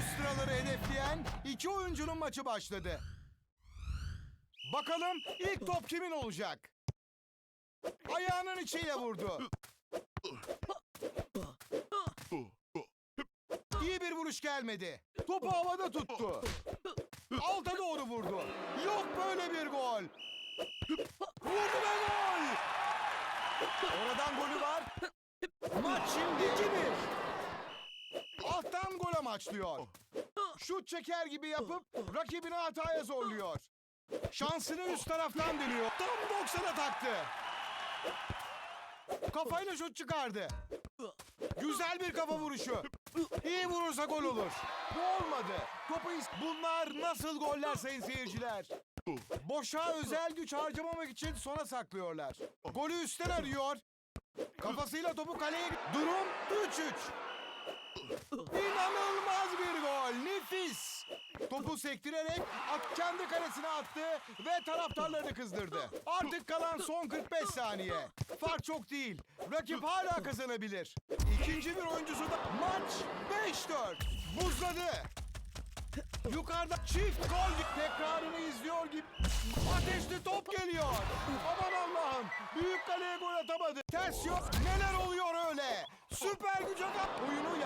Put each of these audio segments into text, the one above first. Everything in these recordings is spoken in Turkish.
üst sıraları hedefleyen iki oyuncunun maçı başladı. Bakalım ilk top kimin olacak? Ayağının içiyle vurdu. İyi bir vuruş gelmedi. Topu havada tuttu. Alta doğru vurdu. Yok böyle bir gol. Vurdu ve gol. Oradan golü var. Maç şimdi 2-1. Alttan gol amaçlıyor. Şut çeker gibi yapıp rakibini hataya zorluyor. Şansını üst taraftan deniyor. Tam 90'a taktı. Kafayla şut çıkardı. Güzel bir kafa vuruşu. İyi vurursa gol olur. Bu olmadı. Topu Bunlar nasıl goller sayın seyirciler? Boşa özel güç harcamamak için sona saklıyorlar. Golü üstten arıyor. Kafasıyla topu kaleye... Durum 3-3. İnanılmaz bir Nefis. Topu sektirerek at kendi kalesine attı ve taraftarlarını kızdırdı. Artık kalan son 45 saniye. Fark çok değil. Rakip hala kazanabilir. İkinci bir oyuncusu da maç 5-4. Buzladı. Yukarıda çift gol tekrarını izliyor gibi. Ateşli top geliyor. Aman Allah'ım. Büyük kaleye gol atamadı. Ters yok. Neler oluyor öyle? Süper adam. Oyunu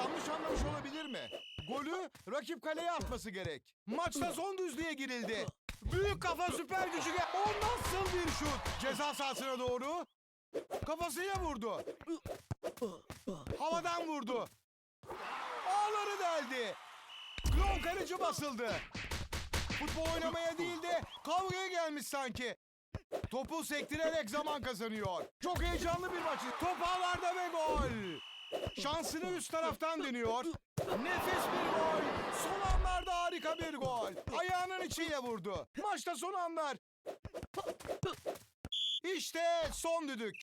Golü rakip kaleye atması gerek. Maçta son düzlüğe girildi. Büyük kafa süper gücü. O nasıl bir şut? Ceza sahasına doğru. Kafasıyla vurdu. Havadan vurdu. Ağları deldi. Klon karıcı basıldı. Futbol oynamaya değil de kavgaya gelmiş sanki. Topu sektirerek zaman kazanıyor. Çok heyecanlı bir maç. Top ağlarda ve gol. Şansını üst taraftan deniyor. Nefis bir gol. Son anlarda harika bir gol. Ayağının içiyle vurdu. Maçta son anlar. İşte son düdük.